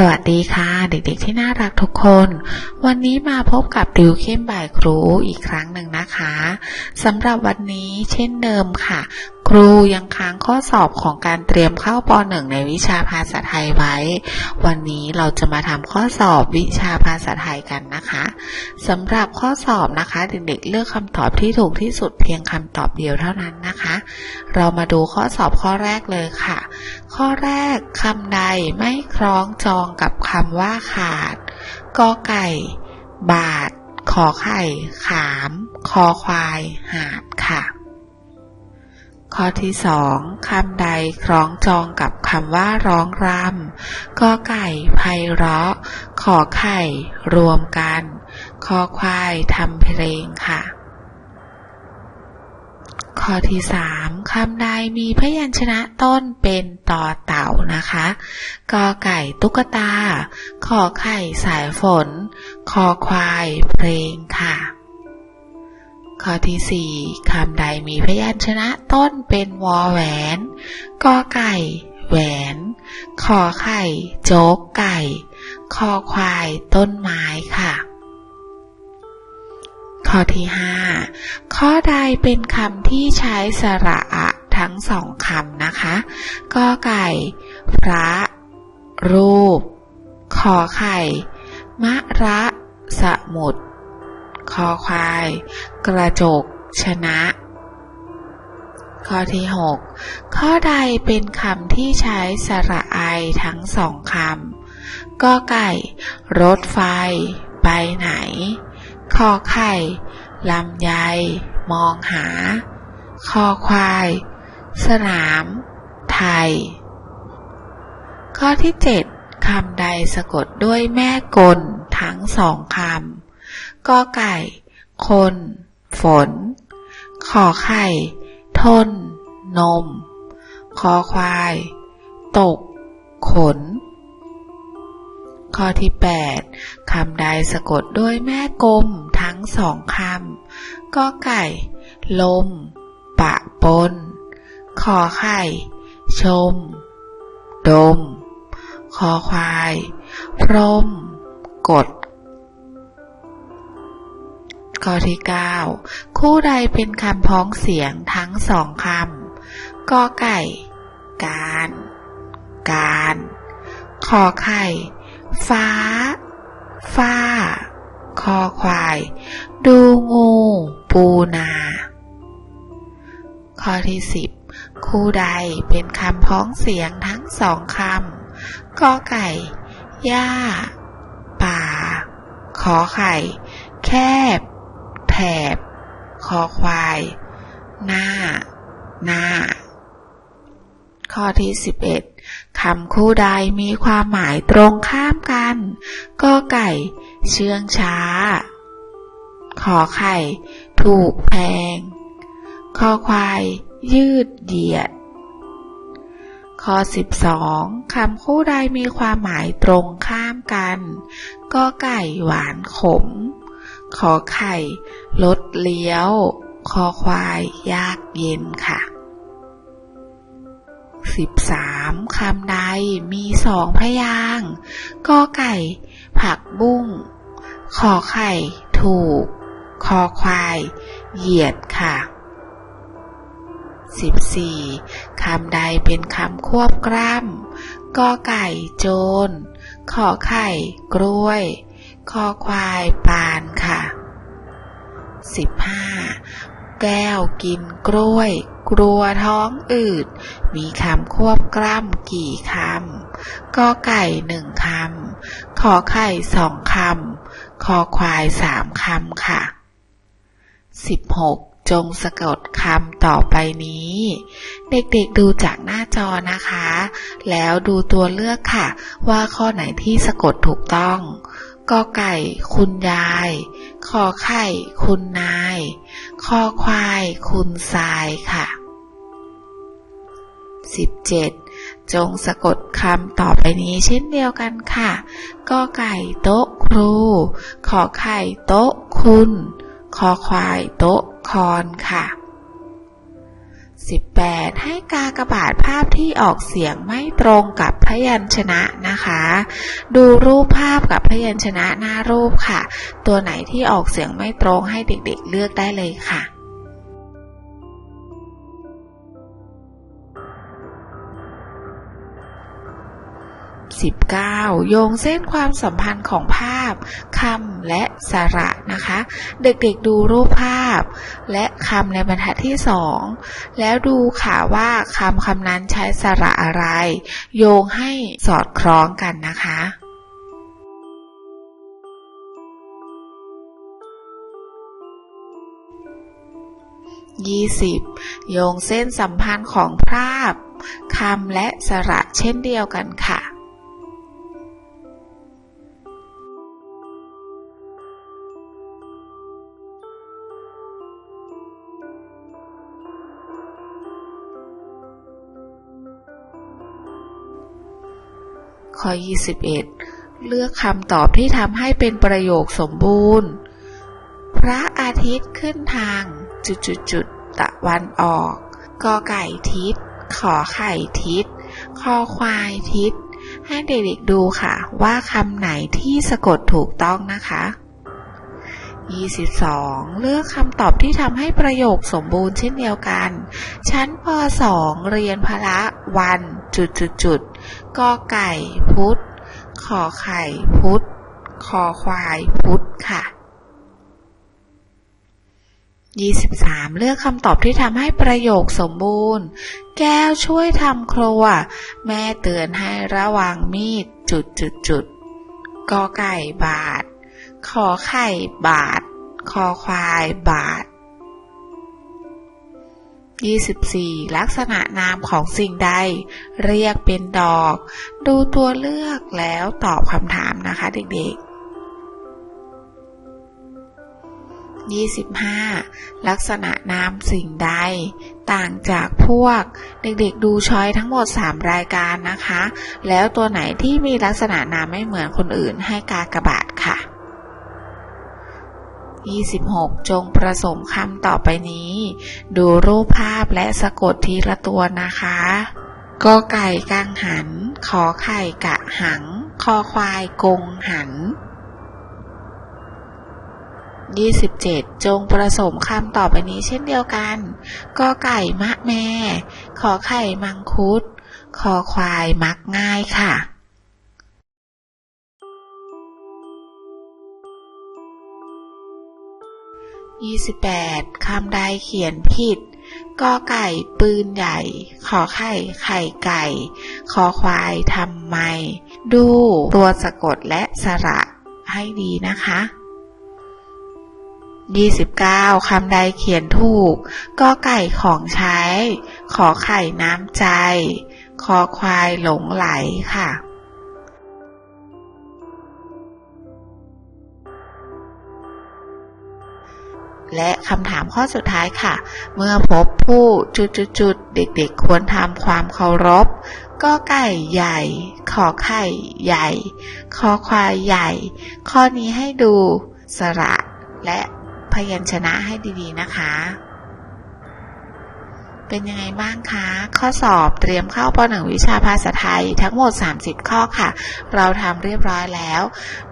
สวัสดีค่ะเด็กๆที่น่ารักทุกคน วันนี้มาพบกับติวเข้มบ่ายครูอีกครั้งหนึ่งนะคะสำหรับวันนี้เช่นเดิมค่ะ ครูยังค้างข้อสอบของการเตรียมเข้าป .1 ในวิชาภาษาไทยไว้ วันนี้เราจะมาทำข้อสอบวิชาภาษาไทยกันนะคะสำหรับข้อสอบนะคะเด็กๆเลือกคำตอบที่ถูกที่สุดเพียงคำตอบเดียวเท่านั้นนะคะ เรามาดูข้อสอบข้อแรกเลยค่ะ ข้อแรกคำใดไม่คล้องจองกับคำว่าขาดกอไก่ บาท ขอไข่ ขาม คอควาย หาดค่ะ ข้อที่สองคำใดคล้องจองกับคำว่าร้องรำกอไก่ไพเราะ ขอไข่รวมกันคอควายทำเพลงค่ะ ข้อที่สามคำใดมีพยัญชนะต้นเป็นต่อเต่านะคะกอไก่ตุ๊กตา ขอไข่สายฝน คอควายเพลงค่ะ ข้อที่สี่คำใดมีพยัญชนะต้นเป็นวอแหวนกอไก่ แหวนขอไข่ โจ๊กไก่คอควายต้นไม้ค่ะ ข้อที่ห้าข้อใดเป็นคำที่ใช้สระอะทั้งสองคำนะคะกอไก่ พระ รูป ขอไข่ มะระ สมุด คอควาย กระจก ชนะ ข้อที่หกข้อใดเป็นคำที่ใช้สระไอทั้งสองคำกอไก่ รถไฟ ไปไหน คอไข่ลำไย มองหา คอควาย สนาม ไทย ข้อที่เจ็ดคำใดสะกดด้วยแม่กลทั้งสองคำ กอไก่ คน ฝน ขอไข่ ทน นม คอควาย ตก ขน ข้อที่ 8 คำใดสะกดด้วยแม่กลมทั้งสองคำก็ไก่ ลม ปะปน ขอไข่ ชม ดม คอควาย พรม กด ข้อที่ 9 คู่ใดเป็นคำพ้องเสียงทั้งสองคำกอไก่ การ การขอไข่ ฟ้าฝ้า คอควาย ดูงู ปูนา ข้อที่สิบคู่ใดเป็นคำพ้องเสียงทั้งสองคำกอไก่หญ้าป่า ขอไข่ แคบ แถบ คอควาย หน้า หน้า ข้อที่ 11 คำคู่ใดมีความหมายตรงข้ามกัน ก็ไก่ เชื่องช้า ขอไข่ ถูกแพง คอควาย ยืดเหยียดข้อ 12 คำคู่ใดมีความหมายตรงข้ามกัน ก็ไก่หวานขม ขอไข่ลดเลี้ยว คอควายยากเย็นค่ะ 13. คำใดมีสองพยางกอไก่ ผักบุ้งขอไข่ถูก คอควาย เหยียดค่ะ 14. คำใดเป็นคำควบกล้ำกอไก่โจร ขอไข่กล้วย คอควายปานค่ะ 15. แก้วกินกล้วย กลัวท้องอืด มีคำควบกล้ำกี่คำกอไก่หนึ่งคำขอไข่สองคำคอควายสามคำค่ะ 16. จงสะกดคำต่อไปนี้ เด็กๆดูจากหน้าจอนะคะ แล้วดูตัวเลือกค่ะ ว่าข้อไหนที่สะกดถูกต้อง กอไก่ คุณยายขอไข่ คุณนาย คอควาย คุณทรายค่ะ 17. จงสะกดคำต่อไปนี้เช่นเดียวกันค่ะ กอไก่โต๊ะครู ขอไข่โต๊ะคุณ คอควายโต๊ะคอนค่ะ 18 ให้กากบาทภาพที่ออกเสียงไม่ตรงกับพยัญชนะนะคะ ดูรูปภาพกับพยัญชนะหน้ารูปค่ะ ตัวไหนที่ออกเสียงไม่ตรงให้เด็กๆเลือกได้เลยค่ะ19โยงเส้นความสัมพันธ์ของภาพ คำและสระนะคะ เด็กๆดูรูปภาพ และคำในบรรทัดที่ 2 แล้วดูค่ะว่าคำคำนั้นใช้สระอะไร โยงให้สอดคล้องกันนะคะ20 โยงเส้นสัมพันธ์ของภาพคำและสระเช่นเดียวกันค่ะ ข้อ 21 เลือกคำตอบที่ทำให้เป็นประโยคสมบูรณ์ พระอาทิตย์ขึ้นทาง จุดจุดจุดๆๆตะวันออกกอไก่ทิศ ขอไข่ทิศ คอควายทิศ ให้เด็กๆดูค่ะ ว่าคำไหนที่สะกดถูกต้องนะคะ 22 เลือกคำตอบที่ทำให้ประโยคสมบูรณ์เช่นเดียวกัน ชั้นป .2 เรียนพละวัน จุดจุดจุดกอไก่พุทธขอไข่พุทธคอควายพุทธค่ะ 23 เลือกคำตอบที่ทำให้ประโยคสมบูรณ์ แก้วช่วยทำครัว แม่เตือนให้ระวังมีดจุดจุดจุดกอไก่บาท ขอไข่บาท คอควายบาท 24 ลักษณะนามของสิ่งใด เรียกเป็นดอก ดูตัวเลือกแล้วตอบคำถามนะคะเด็กๆ25 ลักษณะนามสิ่งใด ต่างจากพวก เด็กๆดูช้อยทั้งหมด 3 รายการนะคะ แล้วตัวไหนที่มีลักษณะนามไม่เหมือนคนอื่นให้กากระบาทค่ะ 26 จงประสมคำต่อไปนี้ ดูรูปภาพและสะกดทีละตัวนะคะกอไก่กังหัน ขอไข่กะหัง คอควายกงหัน 27 จงประสมคำต่อไปนี้เช่นเดียวกันกอไก่มะแม่ ขอไข่มังคุด คอควายมักง่ายค่ะ 28คำใดเขียนผิดกอไก่ปืนใหญ่ ขอไข่ไข่ไก่คอควายทำไม ดูตัวสะกดและสระให้ดีนะคะ 29คำใดเขียนถูกกอไก่ของใช้ ขอไข่น้ำใจคอควายหลงไหลค่ะ และคำถามข้อสุดท้ายค่ะ เมื่อพบผู้จุดๆเด็กๆ ควรทำความเคารพก็ไก่ใหญ่ ขอไข่ใหญ่ คอควายใหญ่ ข้อนี้ให้ดูสระและพยัญชนะให้ดีๆนะคะ เป็นยังไงบ้างคะ ข้อสอบเตรียมเข้าป .1 วิชาภาษาไทยทั้งหมด 30 ข้อค่ะ เราทำเรียบร้อยแล้ว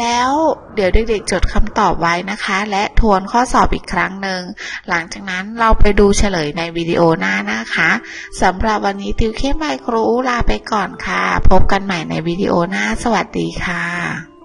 แล้วเดี๋ยวเด็กๆ จดคำตอบไว้นะคะ และทวนข้อสอบอีกครั้งหนึ่ง หลังจากนั้นเราไปดูเฉลยในวิดีโอหน้านะคะสำหรับวันนี้ติวเข้มไมครูลาไปก่อนค่ะ พบกันใหม่ในวิดีโอหน้า สวัสดีค่ะ